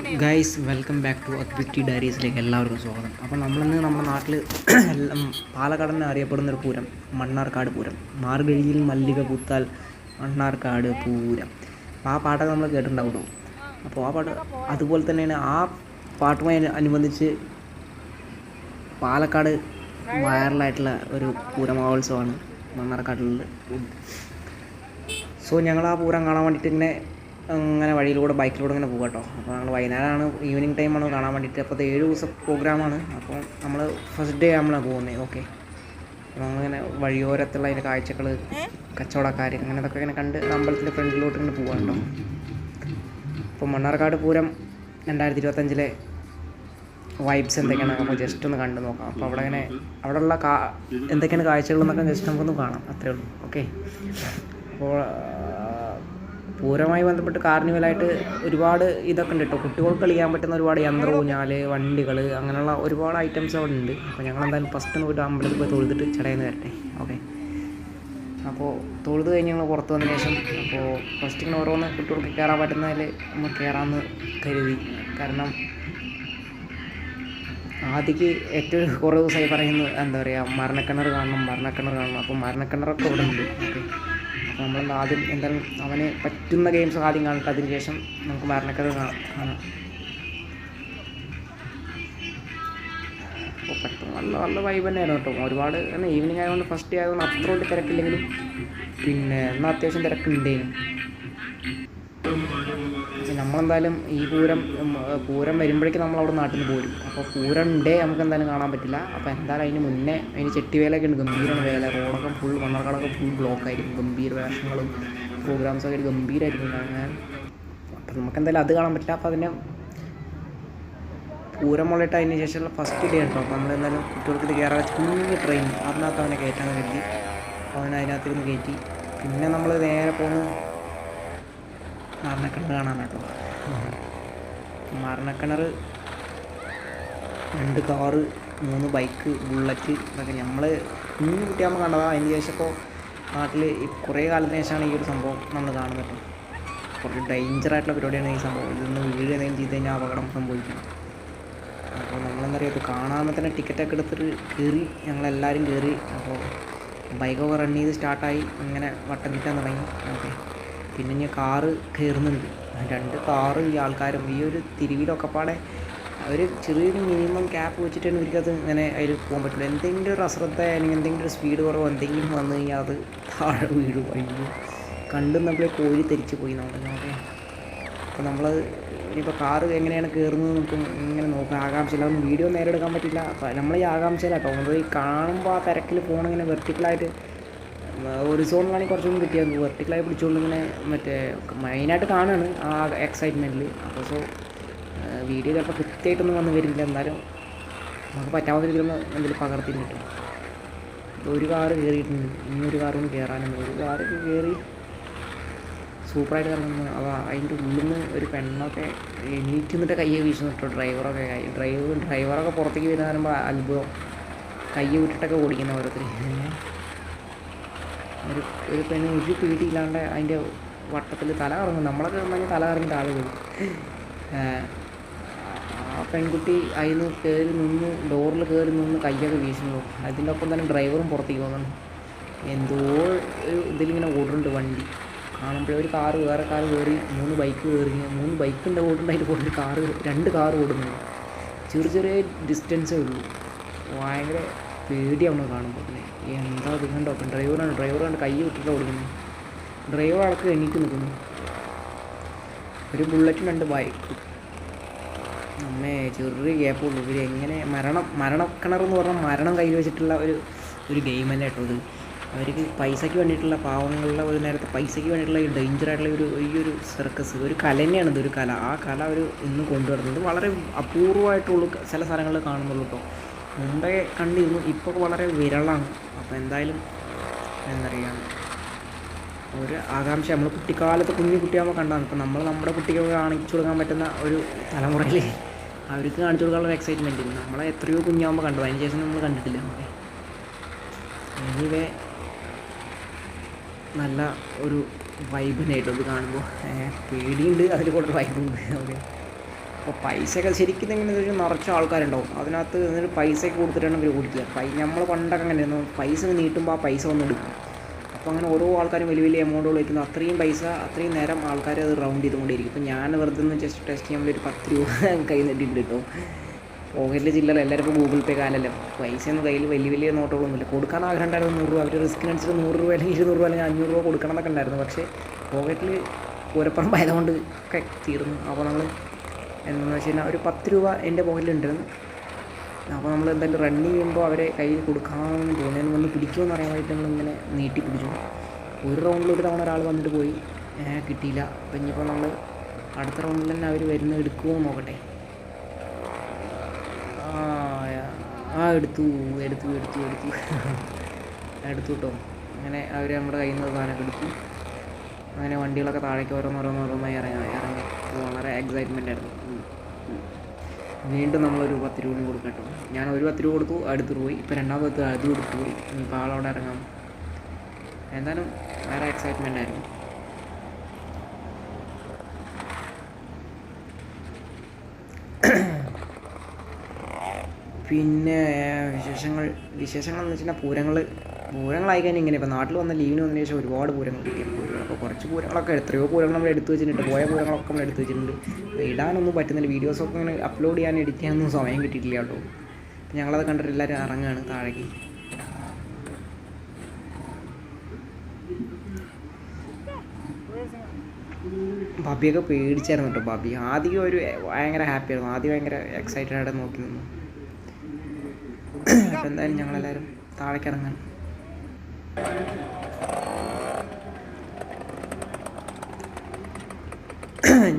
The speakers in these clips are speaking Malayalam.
Guys welcome back to equity ഡയറീസിലേക്ക് എല്ലാവർക്കും സ്വാഗതം. അപ്പോൾ നമ്മളിന്ന് നമ്മുടെ നാട്ടിൽ എല്ലാം പാലക്കാട് തന്നെ അറിയപ്പെടുന്ന ഒരു പൂരം മണ്ണാർക്കാട് പൂരം. മാർഗഴിയിൽ മല്ലിക പൂത്താൽ മണ്ണാർക്കാട് പൂരം. അപ്പോൾ ആ പാട്ടൊക്കെ നമ്മൾ കേട്ടിട്ടുണ്ടാവുള്ളൂ. അപ്പോൾ ആ പാട്ട് അതുപോലെ തന്നെയാണ് ആ പാട്ടുമായി അനു- അനുബന്ധിച്ച് പാലക്കാട് വൈറലായിട്ടുള്ള ഒരു പൂരമഹോത്സവമാണ് മഹോത്സവമാണ് മണ്ണാർക്കാട്ടിലുള്ള സോ ഞങ്ങൾ ആ പൂരം കാണാൻ വേണ്ടിയിട്ട് ഇങ്ങനെ അങ്ങനെ വഴിയിലൂടെ ബൈക്കിലൂടെ ഇങ്ങനെ പോകാം കേട്ടോ. അപ്പോൾ ഞങ്ങൾ വൈകുന്നേരമാണ് ഈവനിങ് ടൈമാണ് കാണാൻ വേണ്ടിയിട്ട്. അപ്പോൾ അത് ഏഴ് ദിവസം പ്രോഗ്രാമാണ് അപ്പോൾ നമ്മൾ ഫസ്റ്റ് ഡേ നമ്മളാണ് പോകുന്നത്. ഓക്കെ അപ്പോൾ നമ്മളിങ്ങനെ വഴിയോരത്തുള്ള അതിന്റെ കാഴ്ചകൾ കച്ചവടക്കാർ അങ്ങനെ അതൊക്കെ ഇങ്ങനെ കണ്ട് അമ്പലത്തിന്റെ ഫ്രണ്ടിലോട്ട് ഇങ്ങനെ പോകാം കേട്ടോ. അപ്പോൾ മണ്ണാർക്കാട് പൂരം രണ്ടായിരത്തി ഇരുപത്തഞ്ചിലെ വൈബ്സ് എന്തൊക്കെയാണ്? നമുക്ക് ജസ്റ്റ് ഒന്ന് കണ്ടു നോക്കാം. അപ്പോൾ അവിടെ ഇങ്ങനെ അവിടെയുള്ള കാ എന്തൊക്കെയാണ് കാഴ്ചകളെന്നൊക്കെ ജസ്റ്റ് നമുക്കൊന്ന് കാണാം. അത്രേ ഉള്ളൂ. ഓക്കെ അപ്പോൾ പൂരവുമായി ബന്ധപ്പെട്ട് കാർണിവലായിട്ട് ഒരുപാട് ഇതൊക്കെ ഉണ്ട് കേട്ടോ. കുട്ടികൾക്ക് കളിക്കാൻ പറ്റുന്ന ഒരുപാട് യന്ത്ര ഊഞ്ഞാൽ വണ്ടികൾ അങ്ങനെയുള്ള ഒരുപാട് ഐറ്റംസ് അവിടെ ഉണ്ട്. അപ്പോൾ ഞങ്ങൾ എന്തായാലും ഫസ്റ്റ് ഒന്ന് പോയിട്ട് അമ്പലത്തിൽ പോയി തൊഴുതിട്ട് ചടയെന്ന് വരട്ടെ. ഓക്കെ അപ്പോൾ തൊഴുത് കഴിഞ്ഞ് ഞങ്ങൾ പുറത്ത് വന്ന ശേഷം അപ്പോൾ ഫസ്റ്റ് ഇങ്ങനെ ഓരോന്ന് കുട്ടികൾക്ക് കയറാൻ പറ്റുന്നതിൽ നമ്മൾ കയറാമെന്ന് കരുതി. കാരണം ആദ്യക്ക് ഏറ്റവും കുറേ ദിവസമായി പറയുന്നത് എന്താ പറയുക മരണക്കിണർ കാണണം മരണക്കിണർ കാണണം. അപ്പോൾ മരണക്കിണറൊക്കെ ഇവിടെ ഉണ്ട്. ഓക്കെ. അപ്പോൾ നമ്മൾ ആദ്യം എന്തായാലും അവന് പറ്റുന്ന ഗെയിംസ് ആദ്യം കാണട്ടെ. അതിന് ശേഷം നമുക്ക് മരണക്കിണർ കാണാം. അപ്പോൾ പെട്ടെന്ന് നല്ല നല്ല വൈബ് തന്നെയായിരുന്നു കേട്ടോ. ഒരുപാട് ഈവനിങ് ആയതുകൊണ്ട് ഫസ്റ്റ് ആയതുകൊണ്ട് അത്ര വലിയ തിരക്കില്ലെങ്കിലും പിന്നെ എന്നാൽ അത്യാവശ്യം തിരക്കുണ്ടേനും നമ്മളെന്തായാലും ഈ പൂരം പൂരം വരുമ്പോഴേക്കും നമ്മൾ അവിടെ നാട്ടിൽ നിന്ന് പോരും. അപ്പോൾ പൂരം ഡേ നമുക്ക് എന്തായാലും കാണാൻ പറ്റില്ല. അപ്പോൾ എന്തായാലും അതിന് മുന്നേ അതിന് ചെട്ടിവേലൊക്കെ ഉണ്ട്. ഗംഭീരമാണ് വേല. റോഡൊക്കെ ഫുൾ മണ്ണർക്കാടൊക്കെ ഫുൾ ബ്ലോക്ക് ആയിരിക്കും. ഗംഭീര വേഷങ്ങളും പ്രോഗ്രാംസൊക്കെ ആയിട്ട് ഗംഭീരമായിരിക്കും കാണാൻ. അപ്പോൾ നമുക്ക് എന്തായാലും അത് കാണാൻ പറ്റില്ല. അപ്പോൾ അതിനെ പൂരം മുളയിട്ട് അതിന് ശേഷമുള്ള ഫസ്റ്റ് ഡേ കേട്ടോ അപ്പോൾ നമ്മളെന്തായാലും കുട്ടികൾക്ക് കയറാൻ കുഞ്ഞു ട്രെയിൻ അതിനകത്ത് അവനെ കയറ്റാൻ കരുതി. അവനെ അതിനകത്തിരുന്ന് കയറ്റി. പിന്നെ നമ്മൾ നേരെ പോകുന്നു നടന്നൊക്കെ കാണാൻ കേട്ടോ. മരണക്കിണർ രണ്ട് കാറ് മൂന്ന് ബൈക്ക് ബുള്ളറ്റ് ഇതൊക്കെ നമ്മൾ കുഞ്ഞു കുട്ടിയാകുമ്പോൾ കണ്ടതാണ് അതിന് ശേഷം ഇപ്പോൾ നാട്ടിൽ കുറേ കാലത്തിന് ശേഷമാണ് ഈ ഒരു സംഭവം നമ്മൾ കാണുന്നത് കുറച്ച് ഡേഞ്ചർ ആയിട്ടുള്ള പരിപാടിയാണ് ഈ സംഭവം. ഇതൊന്ന് വീട് എന്തെങ്കിലും ചെയ്ത് കഴിഞ്ഞാൽ അപകടം സംഭവിക്കണം. അപ്പോൾ നമ്മളെന്താ പറയുക ഇത് കാണാമെന്ന് തന്നെ ടിക്കറ്റൊക്കെ എടുത്തിട്ട് കയറി ഞങ്ങളെല്ലാവരും കയറി അപ്പോൾ ബൈക്കൊക്കെ റൺ ചെയ്ത് സ്റ്റാർട്ടായി ഇങ്ങനെ വട്ടം കിട്ടാൻ തുടങ്ങി. ഓക്കെ. പിന്നെ ഇനി കാറ് കയറുന്നുണ്ട് രണ്ട് കാറും ഈ ആൾക്കാരും. ഈ ഒരു തിരുവിലൊക്കെ പാടെ അവർ ചെറിയൊരു മിനിമം ക്യാപ്പ് വെച്ചിട്ടാണ് ഇവർക്കത് ഇങ്ങനെ അതിൽ പോകാൻ പറ്റുള്ളൂ. എന്തെങ്കിലും ഒരു അശ്രദ്ധ അല്ലെങ്കിൽ എന്തെങ്കിലും ഒരു സ്പീഡ് കുറവ് എന്തെങ്കിലും വന്നു കഴിഞ്ഞാൽ അത് താഴെ വീഴും. അയ്യോ. കണ്ടും നമ്മൾ കോഴി തിരിച്ചു പോയി നമ്മൾ ഓക്കെ അപ്പോൾ നമ്മൾ ഇനിയിപ്പോൾ കാറ് എങ്ങനെയാണ് കയറുന്നത് നമുക്ക് ഇങ്ങനെ നോക്കാം. ആകാംക്ഷയില്ല. അതൊന്നും വീഡിയോ നേരെ എടുക്കാൻ പറ്റില്ല. നമ്മൾ ഈ ആകാംക്ഷയിലാട്ടോ. നമ്മൾ ഈ കാണുമ്പോൾ ആ തിരക്കിൽ ഫോൺ ഇങ്ങനെ വെർട്ടിക്കലായിട്ട് ഒരു കുറച്ചും കിട്ടിയത്. വെർട്ടിക്കലായി പിടിച്ചുകൊണ്ട് ഇങ്ങനെ മറ്റേ മെയിനായിട്ട് കാണുകയാണ് ആ എക്സൈറ്റ്മെന്റിൽ അപ്പോൾ സോ വീഡിയോ ചിലപ്പോൾ കൃത്യമായിട്ടൊന്നും വന്ന് വരില്ല. എന്നാലും നമുക്ക് പറ്റാവുന്ന രീതിയിലൊന്ന് എന്തെങ്കിലും പകർത്തി കിട്ടും ഒരു കാറ് കയറിയിട്ടുണ്ട് ഇനിയൊരു കാറും കയറാനുണ്ട് ഒരു കാറ് കയറി സൂപ്പറായിട്ട് കറങ്ങുന്നു. അപ്പോൾ അതിന്റെ ഉള്ളിൽ നിന്ന് ഒരു പെണ്ണൊക്കെ എണീറ്റ് നിന്നിട്ട് കയ്യെ വീശുന്നിട്ടോ ഡ്രൈവറൊക്കെ ഡ്രൈവർ ഡ്രൈവറൊക്കെ പുറത്തേക്ക് വരുന്ന പറയുമ്പോൾ അത്ഭുതം. കയ്യെ വിട്ടിട്ടൊക്കെ ഓടിക്കുന്ന ഓരോരുത്തർ ഒരു ഒരു പെണ്ണ് ഒരു പേടിയില്ലാണ്ട് അതിന്റെ വട്ടത്തിൽ തല കറങ്ങും. നമ്മളൊക്കെ ഉണ്ടെങ്കിൽ തല കറങ്ങി താഴെ ആ പെൺകുട്ടി അതിൽ നിന്ന് കയറി നിന്ന് ഡോറിൽ കയറി നിന്ന് കയ്യൊക്കെ വീശുന്നു അതിന്റെ ഒപ്പം തന്നെ ഡ്രൈവറും പുറത്തേക്ക് പോകുന്നുണ്ട് എന്തോ ഇതിലിങ്ങനെ ഓടുന്നുണ്ട് വണ്ടി. കാണുമ്പോഴേ ഒരു കാറ് വേറെ കാറ് കയറി മൂന്ന് ബൈക്ക് കയറി മൂന്ന് ബൈക്കിന്റെ ഓടുന്നുണ്ട് അതിന്റെ കൂടെ ഒരു കാറ് രണ്ട് കാറ് ഓടുന്നു ചെറിയ ചെറിയ ഡിസ്റ്റൻസേ ഉള്ളൂ. ഭയങ്കര പേടിയാണ് കാണുമ്പോൾ തന്നെ എന്താ ഇത്? കണ്ടോ? ഡ്രൈവറാണ് ഡ്രൈവറാണ് കൈ വിട്ടിട്ട് ഓടിക്കുന്നത് ഡ്രൈവർ ആൾക്ക് എണീറ്റ് നിൽക്കുന്നു ഒരു ബുള്ളറ്റും രണ്ട് ബൈക്ക് അമ്മേ ചെറിയ ഗ്യാപ്പ് ഉള്ളൂ. ഇവർ എങ്ങനെ മരണം മരണക്കിണർ എന്ന് പറഞ്ഞാൽ മരണം കയ്യിൽ വെച്ചിട്ടുള്ള ഒരു ഒരു ഗെയിം തന്നെ കേട്ടോ ഇത്? അവർക്ക് പൈസയ്ക്ക് വേണ്ടിയിട്ടുള്ള പാവങ്ങളുടെ ഒരു നേരത്തെ പൈസയ്ക്ക് വേണ്ടിയിട്ടുള്ള ഡേഞ്ചർ ആയിട്ടുള്ള ഒരു ഈ ഒരു സർക്കസ് ഒരു കല തന്നെയാണ് ഒരു കല. ആ കല അവർ ഇന്ന് കൊണ്ടുവരുന്നത്. വളരെ അപൂർവമായിട്ടുള്ളൂ ചില സ്ഥലങ്ങളിൽ കാണുന്നുള്ളൂ കേട്ടോ. മുമ്പേ കണ്ടിരുന്നു. ഇപ്പോൾ വളരെ വിരളാണ്. അപ്പോൾ എന്തായാലും എന്താ പറയുക ഒരു ആകാംക്ഷ. നമ്മൾ കുട്ടിക്കാലത്ത് കുഞ്ഞു കുട്ടിയാകുമ്പോൾ കണ്ടാണ്. ഇപ്പം നമ്മൾ നമ്മുടെ കുട്ടികൾക്ക് കാണിച്ചു കൊടുക്കാൻ പറ്റുന്ന ഒരു തലമുറയിൽ അവർക്ക് കാണിച്ചു കൊടുക്കാനുള്ള എക്സൈറ്റ്മെന്റ് നമ്മളെ എത്രയോ കുഞ്ഞാകുമ്പോൾ കണ്ടു അതിന് ശേഷം നമ്മൾ കണ്ടിട്ടില്ല നമ്മളെ. എനിവേ നല്ല ഒരു വൈബ് ഇത് കാണുമ്പോൾ പേടിയുണ്ട്. അതിൽ കൂടുതൽ വൈബുണ്ട് ഓക്കെ അപ്പോൾ പൈസയൊക്കെ ശരിക്കും ഇങ്ങനെ ഒരു നിറച്ച ആൾക്കാരുണ്ടാവും. അതിനകത്ത് എന്നിട്ട് പൈസയൊക്കെ കൊടുത്തിട്ടാണ് ഇവർ ഓടിക്കുക. പൈ നമ്മൾ പണ്ടൊക്കെ അങ്ങനെ ആയിരുന്നു. പൈസ നീട്ടുമ്പോൾ ആ പൈസ ഒന്ന് എടുക്കും. അപ്പോൾ അങ്ങനെ ഓരോ ആൾക്കാരും വലിയ വലിയ എമൗണ്ടുകൾ വയ്ക്കുന്നു അത്രയും പൈസ അത്രയും നേരം ആൾക്കാർ അത് റൗണ്ട് ചെയ്തുകൊണ്ടിരിക്കും. ഇപ്പോൾ ഞാൻ വെറുതെ ഒന്ന് ജസ്റ്റ് ടെസ്റ്റ് ചെയ്യുമ്പോൾ ഒരു പത്ത് രൂപ കൈ നിന്നിട്ടുണ്ട് കേട്ടോ പോക്കറ്റിൽ ചില്ലറ. എല്ലാവരും ഇപ്പോൾ ഗൂഗിൾ പേ കാലല്ലോ. പൈസ ഒന്നും കയ്യിൽ വലിയ വലിയ നോട്ടുകളൊന്നുമില്ല കൊടുക്കാൻ ആഗ്രഹം ഉണ്ടായിരുന്നു നൂറ് രൂപ. അവർ റിസ്കിനനുസരിച്ച് നൂറ് രൂപ അല്ലെങ്കിൽ ഇരുന്നൂറ് രൂപ അല്ലെങ്കിൽ അഞ്ഞൂറ് രൂപ കൊടുക്കണം എന്നൊക്കെ ഉണ്ടായിരുന്നു. പക്ഷേ പോക്കറ്റിൽ പൂരപ്പറമ്പായതുകൊണ്ട് ഒക്കെ തീർന്നു. അപ്പോൾ നമ്മൾ എന്താണെന്ന് വെച്ച് കഴിഞ്ഞാൽ ഒരു പത്ത് രൂപ എന്റെ പോക്കറ്റിലുണ്ടായിരുന്നു അപ്പോൾ നമ്മൾ എന്തായാലും റണ്ണ് ചെയ്യുമ്പോൾ അവരെ കയ്യിൽ കൊടുക്കാമെന്ന് തോന്നിയെന്ന് വന്ന് പിടിക്കുമെന്ന് അറിയാൻ നമ്മൾ ഇങ്ങനെ നീട്ടി പിടിച്ചു. ഒരു റൗണ്ടിൽ ഒരു തവണ ഒരാൾ വന്നിട്ട് പോയി. കിട്ടിയില്ല. അപ്പം ഇനിയിപ്പോൾ നമ്മൾ അടുത്ത റൗണ്ടിൽ തന്നെ അവർ വരുന്ന എടുക്കുമോ നോക്കട്ടെ. ആ എടുത്തു എടുത്തു എടുത്തു എടുത്തു. എടുത്തു കേട്ടോ. അങ്ങനെ അവർ നമ്മുടെ കയ്യിൽ നിന്ന് സാധനമൊക്കെ എടുത്തു. അങ്ങനെ വണ്ടികളൊക്കെ താഴേക്ക് ഓരോന്നോരോന്നോരോന്നായി ഇറങ്ങി. ഇറങ്ങി. വളരെ എക്സൈറ്റ്മെന്റ് ആയിരുന്നു. വീണ്ടും നമ്മളൊരു പത്ത് രൂപ കൊടുക്കട്ടോ. കേട്ടോ ഞാൻ ഒരു പത്ത് രൂപ കൊടുത്തു അടുത്ത് പോയി. ഇപ്പോൾ രണ്ടാമത് പത്ത് അത് കൊടുത്തു പോയി. ഇനിയിപ്പോൾ ആളവിടെ ഇറങ്ങാം. എന്തായാലും വേറെ എക്സൈറ്റ്മെന്റ് ആയിരുന്നു. പിന്നെ വിശേഷങ്ങൾ വിശേഷങ്ങൾ എന്ന് വെച്ചാൽ പൂരങ്ങൾ പൂരങ്ങളായി കഴിഞ്ഞാൽ ഇങ്ങനെ ഇപ്പോൾ നാട്ടിൽ വന്ന ലീവിന് വന്നതിന് ശേഷം ഒരുപാട് പൂരങ്ങൾ കിട്ടി. പൂരങ്ങൾ അപ്പോൾ കുറച്ച് പൂരങ്ങളൊക്കെ എത്രയോ പൂരങ്ങൾ നമ്മൾ എടുത്തു വെച്ചിട്ടുണ്ട്. പോയ പൂരങ്ങളൊക്കെ നമ്മൾ എടുത്തു വെച്ചിട്ടുണ്ട്. ഇടാനൊന്നും പറ്റുന്നില്ല. വീഡിയോസൊക്കെ ഇങ്ങനെ അപ്ലോഡ് ചെയ്യാൻ എഡിറ്റ് ചെയ്യാനൊന്നും സമയം കിട്ടിയിട്ടില്ല കേട്ടോ. ഞങ്ങളത് കണ്ടിട്ട് എല്ലാവരും ഇറങ്ങുകയാണ് താഴേക്ക്. ബബിയൊക്കെ പേടിച്ചായിരുന്നു കേട്ടോ. ബാബി ആദ്യം ഒരു ഭയങ്കര ഹാപ്പി ആയിരുന്നു. ആദ്യം ഭയങ്കര എക്സൈറ്റഡ് ആയിട്ട് നോക്കി നിന്നു. എന്തായാലും ഞങ്ങളെല്ലാവരും താഴേക്ക് ഇറങ്ങാൻ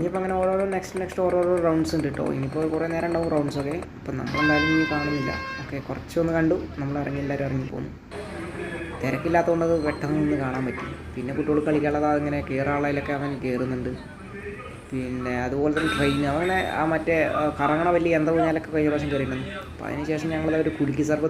ഇനിയിപ്പോൾ അങ്ങനെ ഓരോരോ നെക്സ്റ്റ് നെക്സ്റ്റ് ഓരോരോ റൗണ്ട്സ് ഉണ്ട് കേട്ടോ ഇനിയിപ്പോൾ കുറേ നേരം ഉണ്ടാവും റൗണ്ട്സ് ഒക്കെ. ഇപ്പം നമ്മളെന്തായാലും ഇനി കാണുന്നില്ല. ഓക്കെ കുറച്ചൊന്ന് കണ്ടു. നമ്മൾ ഇറങ്ങി എല്ലാവരും ഇറങ്ങി പോകുന്നു തിരക്കില്ലാത്തതുകൊണ്ട് അത് പെട്ടെന്ന് ഒന്ന് കാണാൻ പറ്റി. പിന്നെ കുട്ടികൾ കളിക്കാനുള്ളത് അതിങ്ങനെ കയറാളയിലൊക്കെ അവൻ കയറുന്നുണ്ട് പിന്നെ അതുപോലെ തന്നെ ട്രെയിൻ അവനെ ആ മറ്റേ കറങ്ങണ വലിയ എന്താ ഊഞ്ഞാലൊക്കെ കഴിഞ്ഞ പ്രാവശ്യം കയറിയിട്ടുണ്ട് അപ്പോൾ അതിനുശേഷം ഞങ്ങളത് ഒരു കുലുക്കി സർബത്ത്